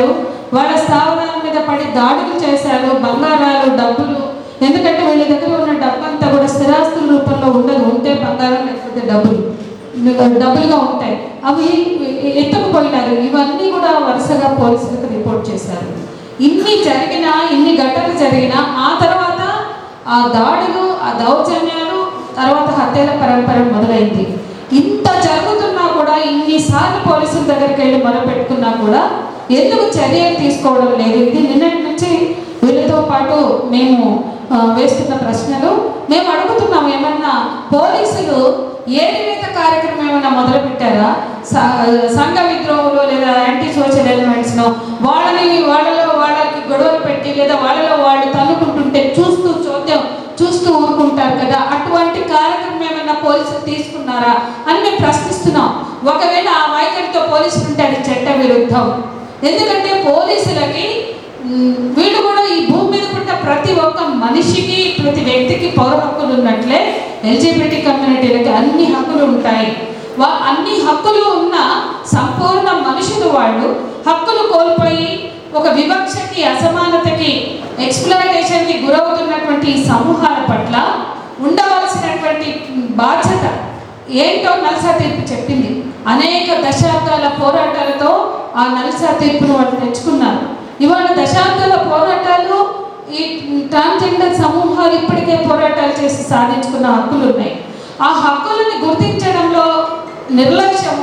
పెట్టారు వాళ్ళ స్థావరాల మీద పడి దాడులు చేశారు బంగారాలు డబ్బులు. ఎందుకంటే వీళ్ళ దగ్గర ఉన్న డబ్బు అంతా కూడా స్థిరాస్తుల రూపంలో ఉండదు. ఉంటే బంగారం లేకపోతే డబ్బులు. డబ్బులుగా ఉంటాయి. అవి ఎత్తుకుపోయినారు. ఇవన్నీ కూడా వరుసగా పోలీసులకు రిపోర్ట్ చేశారు. ఇన్ని జరిగినా ఇన్ని ఘటనలు జరిగినా ఆ తర్వాత ఆ దాడులు ఆ దౌర్జన్యాలు తర్వాత హత్యల పరంపర మొదలైంది. ఇంత జరుగుతున్నా కూడా ఇన్నిసార్లు పోలీసుల దగ్గరికి వెళ్ళి మొరపెట్టుకున్నా కూడా ఎందుకు చర్యలు తీసుకోవడం లేదు? ఇది నిన్నటి నుంచి వీళ్ళతో పాటు మేము వేస్తున్న ప్రశ్నలు. మేము అడుగుతున్నాం ఏమన్నా పోలీసులు ఏ ఏరివేత కార్యక్రమం ఏమైనా మొదలుపెట్టారా? స- సంఘ విద్రోహులు లేదా యాంటీ సోషల్ ఎలిమెంట్స్ను వాళ్ళని వాళ్ళలో వాళ్ళకి గొడవలు పెట్టి లేదా వాళ్ళలో వాళ్ళు తన్నుకుంటుంటే చూస్తూ చోద్యం చూస్తూ ఊరుకుంటారు కదా. అటువంటి కార్యక్రమం ఏమైనా పోలీసులు తీసుకున్నారా అని మేము ప్రశ్నిస్తున్నాం. ఒకవేళ ఆ వైఖరితో పోలీసులు ఉంటే అది చట్ట విరుద్ధం. ఎందుకంటే పోలీసులకి వీళ్ళు కూడా ఈ భూమి మీద పుట్టిన ప్రతి ఒక్క మనిషికి ప్రతి వ్యక్తికి పౌర హక్కులు ఉన్నట్లే ఎల్జిబిటీ కమ్యూనిటీలకి అన్ని హక్కులు ఉంటాయి. వా అన్ని హక్కులు ఉన్న సంపూర్ణ మనుషులు వాళ్ళు హక్కులు కోల్పోయి ఒక వివక్షకి అసమానతకి ఎక్స్ప్లాయిటేషన్కి గురవుతున్నటువంటి సమూహాల పట్ల ఉండవలసినటువంటి బాధ్యత ఏంటో నల్సా తీర్పు చెప్పింది. అనేక దశాబ్దాల పోరాటాలతో ఆ నల్సా తీర్పును వాళ్ళు తెచ్చుకున్నారు. ఇవాళ దశాబ్దాల పోరాటాలు ఈ ట్రాన్స్జెండర్ సమూహాలు ఇప్పటికే పోరాటాలు చేసి సాధించుకున్న హక్కులు ఉన్నాయి ఆ హక్కులను గుర్తించడంలో నిర్లక్ష్యం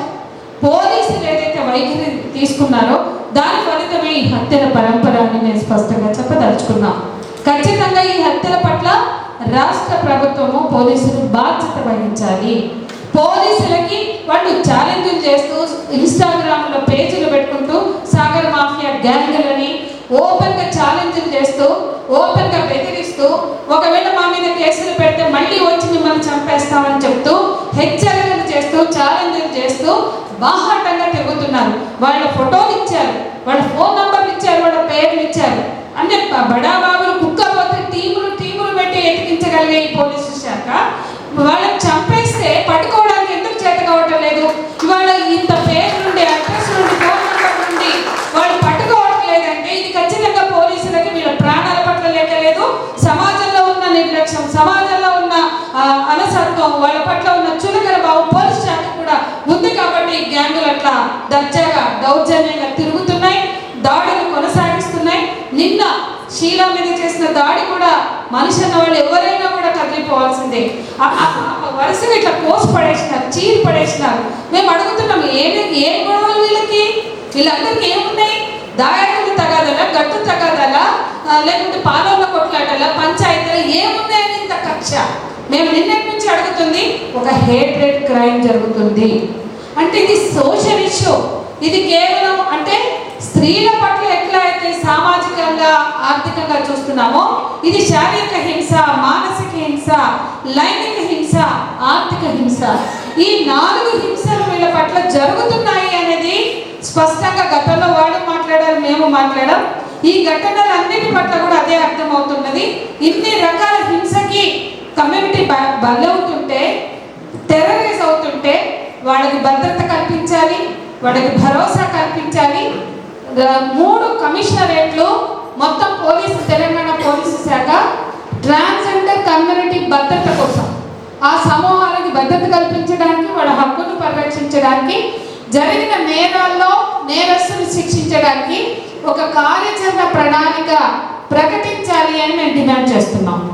పోలీసులు ఏదైతే వైఖరి తీసుకున్నారో దాని ఫలితమే ఈ హత్యల పరంపర అని నేను స్పష్టంగా చెప్పదలుచుకున్నాను ఖచ్చితంగా ఈ హత్యల పట్ల రాష్ట్ర ప్రభుత్వము పోలీసులు బాధ్యత వహించాలి. పోలీసులకి వాళ్ళు ఛాలెంజ్లు చేస్తూ ఇన్స్టాగ్రామ్లో పేజీలు గ్యాంగులని ఓపెన్గా ఛాలెంజ్లు చేస్తూ ఓపెన్గా బెదిరిస్తూ ఒకవేళ మా మీద కేసులు పెడితే మళ్ళీ వచ్చి మిమ్మల్ని చంపేస్తామని చెప్తూ హెచ్చరికలు చేస్తూ ఛాలెంజ్లు చేస్తూ బాహాటంగా తిరుగుతున్నారు. వాళ్ళ ఫోటోలు ఇచ్చారు వాళ్ళ ఫోన్ నంబర్లు ఇచ్చారు వాళ్ళ పేర్లు ఇచ్చారు. అంటే బడా బాబులు కుక్క పోతే టీములు టీములు పెట్టి ఎతికించగలిగే ఈ పోలీసు శాఖ వాళ్ళని చంపేస్తే పట్టుకోవడానికి ఎందుకు చేత కావటం లేదు ఇవాళ ఇంత పేరు నుండి అడ్రస్ నుండి ఫోన్ నంబర్ నుండి వాళ్ళు పట్టుకోవట్లేదంటే ఇది ఖచ్చితంగా పోలీసులకి వీళ్ళ ప్రాణాల పట్ల లేక లేదు సమాజంలో ఉన్న నిర్లక్ష్యం సమాజంలో ఉన్న ఆ, అలసత్వం వాళ్ళ పట్ల ఉన్న చులకన భావం పోలీస్ శాఖ కూడా ఉంది కాబట్టి ఈ గ్యాంగులు దర్జాగా దౌర్జన్యంగా తిరుగుతున్నాయి దాడులు కొనసాగిస్తున్నాయి. నిన్న షీలా మీద చేసిన దాడి కూడా మనిషి అన్న వాళ్ళు ఎవరైనా కూడా కదిలిపోవాల్సిందే. ఆ- వరుసగా ఇట్లా కోసి పడేసినారు చీరి పడేసినారు. మేము అడుగుతున్నాం ఏమి ఏం గొడవలు వీళ్ళకి? వీళ్ళందరికీ ఏమున్నాయి? దాయాకులు తగాదలా గట్టు తగాదలా లేకుంటే పాలన కొట్లాటలా పంచాయతీలు ఏమున్నాయని ఇంత కక్ష? మేము నిన్నటి నుంచి అడుగుతుంది ఒక హేట్రేట్ క్రైమ్ జరుగుతుంది. అంటే ఇది సోషల్ ఇష్యూ. ఇది కేవలం అంటే స్త్రీల పట్ల ఎట్లా అయితే సామాజికంగా ఆర్థికంగా చూస్తున్నామో ఇది శారీరక హింస మానసిక హింస లైంగిక హింస ఆర్థిక హింస. ఈ నాలుగు హింసలు వీళ్ళ పట్ల జరుగుతున్నాయి అనేది స్పష్టంగా గతంలో వాడు మాట్లాడారు మేము మాట్లాడాం. ఈ ఘటనలన్నిటి పట్ల కూడా అదే అర్థమవుతున్నది. ఇన్ని రకాల హింసకి కమ్యూనిటీ బ- బలవుతుంటే వాళ్ళకి భద్రత కల్పించాలి వాళ్ళకి భరోసా కల్పించాలి. మూడు కమిషనరేట్లు మొత్తం పోలీసు తెలంగాణ పోలీసు శాఖ ట్రాన్స్జెండర్ కమ్యూనిటీ భద్రత కోసం. ఆ సమూహాలకి భద్రత కల్పించడానికి వాళ్ళ హక్కును పరిరక్షించడానికి జరిగిన నేరాల్లో నేరస్తులు శిక్షించడానికి ఒక కార్యాచరణ ప్రణాళిక ప్రకటించాలి అని మేము డిమాండ్ చేస్తున్నాము.